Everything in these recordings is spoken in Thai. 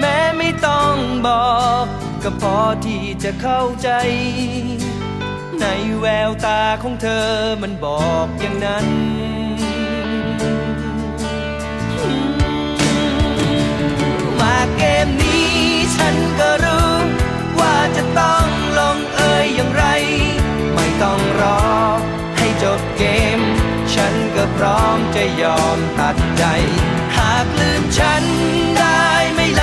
แม้ไม่ต้องบอก ก็พอที่จะเข้าใจ ในแววตาของเธอมันบอกอย่างนั้นมาเกมนี้ฉันก็รู้ ว่าจะต้องลงเอยอย่างไร ไม่ต้องรอ ให้จบเกม ฉันก็พร้อมจะยอมตัดใจ หากลืมฉันได้ไม่ล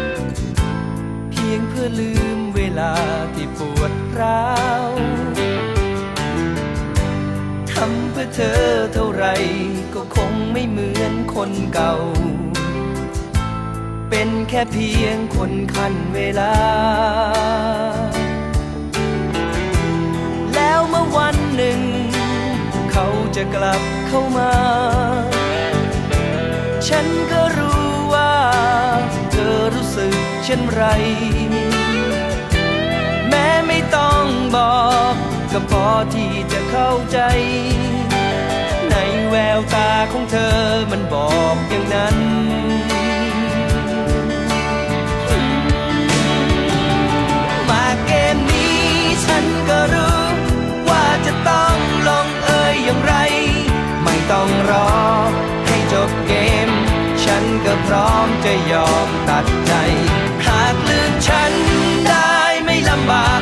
ลืมเวลาที่ปวดร้าวทำเพื่อเธอเท่าไรก็คงไม่เหมือนคนเก่า เป็นแค่เพียงคนคันเวลา แล้วเมื่อวันหนึ่ง เขาจะกลับเข้ามา ฉันก็รู้ว่า เธอรู้สึกเช่นไร ก็พอที่จะเข้าใจ ในแววตาของเธอมันบอกอย่างนั้นมาเกมนี้ฉันก็รู้ว่าจะต้องลงเอยอย่างไรไม่ต้องรอให้จบเกม ฉันก็พร้อมจะยอมตัดใจ หากลืมฉันได้ไม่ลำบาก